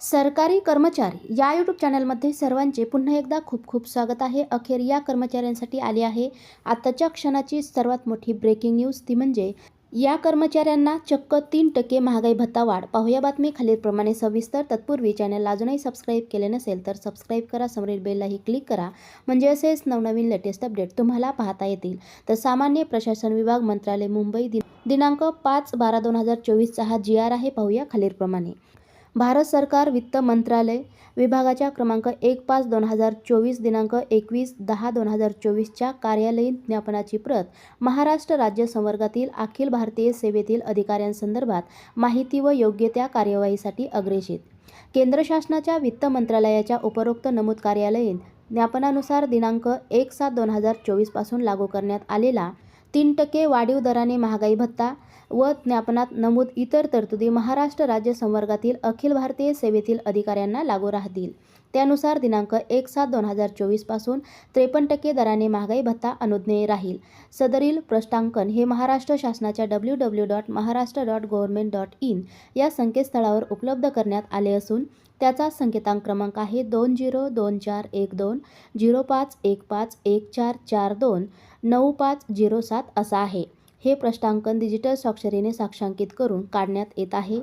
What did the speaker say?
सरकारी कर्मचारी या यूट्यूब चॅनलमध्ये सर्वांचे पुन्हा एकदा खूप खूप स्वागत आहे. अखेर या कर्मचाऱ्यांसाठी आली आहे. आताच्या क्षणाची सर्वात मोठी ब्रेकिंग न्यूज ती म्हणजे या कर्मचाऱ्यांना चक्क तीन टक्के महागाई भत्ता वाढ. पाहूया बातमी खालीलप्रमाणे सविस्तर. तत्पूर्वी चॅनलला अजूनही सबस्क्राईब केले नसेल तर सबस्क्राईब करा. समोरील बेललाही क्लिक करा. म्हणजे असेच नवनवीन लेटेस्ट अपडेट तुम्हाला पाहता येतील. तर सामान्य प्रशासन विभाग मंत्रालय मुंबई दि दिनांक पाच बारा दोन हजार चोवीसचा हा जी आर आहे. पाहूया खालीलप्रमाणे. भारत सरकार वित्त मंत्रालय विभागाच्या क्रमांक एक पाच दोन हजार चोवीस दिनांक एकवीस दहा दोन हजार चोवीसच्या कार्यालयीन ज्ञापनाची प्रत महाराष्ट्र राज्य संवर्गातील अखिल भारतीय सेवेतील अधिकाऱ्यांसंदर्भात माहिती व योग्य त्या कार्यवाहीसाठी अग्रेषित. केंद्र शासनाच्या वित्त मंत्रालयाच्या उपरोक्त नमूद कार्यालयीन ज्ञापनानुसार दिनांक एक सात दोन हजार चोवीसपासून लागू करण्यात आलेला तीन टक्के वाढीव दराने महागाई भत्ता व ज्ञापनात नमूद इतर तरतुदी महाराष्ट्र राज्य संवर्गातील अखिल भारतीय सेवेतील अधिकाऱ्यांना लागू राहतील. त्यानुसार दिनांक एक सात दोन हजार चोवीसपासून त्रेपन्न टक्के दराने महागाई भत्ता अनुज्ञेय राहील. सदरील प्रष्टांकन हे महाराष्ट्र शासनाच्या W W dot Maharashtra dot government dot in या संकेतस्थळावर उपलब्ध करण्यात आले असून त्याचा संकेतांक क्रमांक आहे दोन झिरो दोन चार एक दोन झिरो पाच एक पाच एक चार चार दोन नऊ पाच झिरो सात असा आहे. हे प्रष्टांकन डिजिटल स्वाक्षरीने साक्षांकित करून काढण्यात येत आहे.